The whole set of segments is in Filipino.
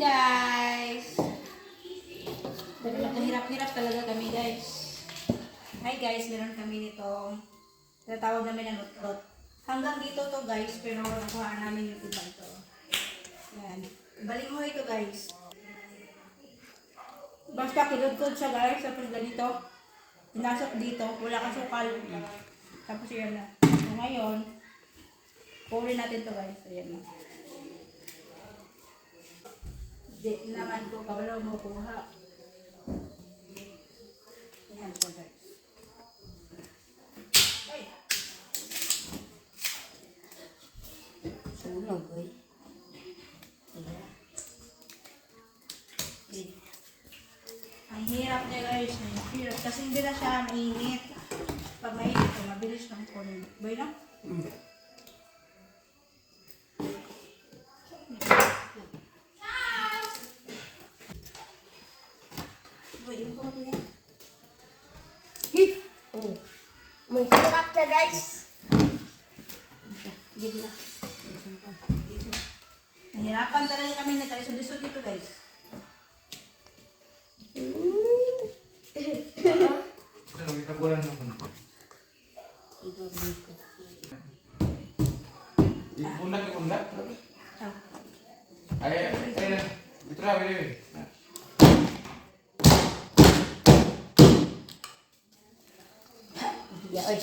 guys! Nagkahirap-hirap talaga kami guys. Hi guys, meron kami nitong tinatawag namin na nutrot. Hanggang dito to guys, pero nakuha namin yung iba ito. Yan. Balik mo ito guys. Basta kudod-kod siya guys, tapos ganito. Pinasok dito, wala kang sukal. Tapos yan na. So ngayon, kunin natin to guys. Ayan na. Di naman ko kabalo mo kuha. Ayan siya guys. Sunog, eh. Ang hirap niya guys. Ang hirap. Kasi hindi na siya mainit. Pag mainit mabilis lang kunin. Bay lang? Mm. May sarap siya, guys. Give na. Nahirapan talaga kami na tayo. Sundisod dito guys. Na. Ipundak, ipundak. Ah. Ay, ay, ay, ito na, wait, Ya, oy.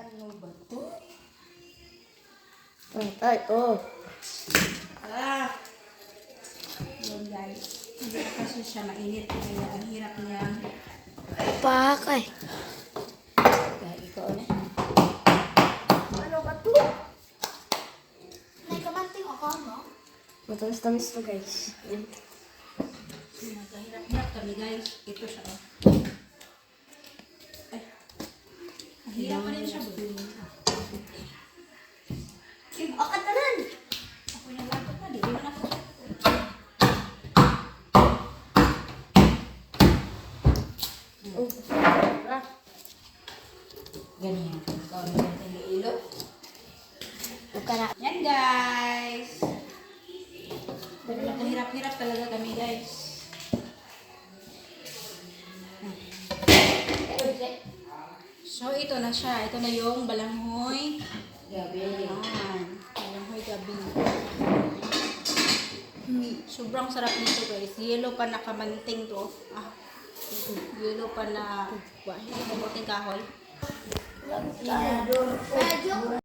ano ba to? Ay, ay, oh. Ah. Yun guys. Hindi kasi siya mainit. Kaya ang hirap niya. Pakay. Kaya ikaw na. Ano ba to? May kamanting ako, no? Matamis-tamis to, guys. Yan. Nagkahirap-hirap kami guys. Ito siya. oh. Ay. Ang hirap pa rin siya. Kim, akat na rin! Ako yung laptop na. Di naman ako. Oh. Ah. Ganyan. Ikaw na natin yung ilo. Huwag ka na. Yan guys. Pero nagkahirap-hirap talaga kami guys. So ito na siya. Ito na yung balanghoy. Gabi. Yan. Balanghoy gabi. Sobrang sarap nito guys. Yellow pa na kamanting to. Ah. Yellow pa na. Wah, hindi kahoy. Medyo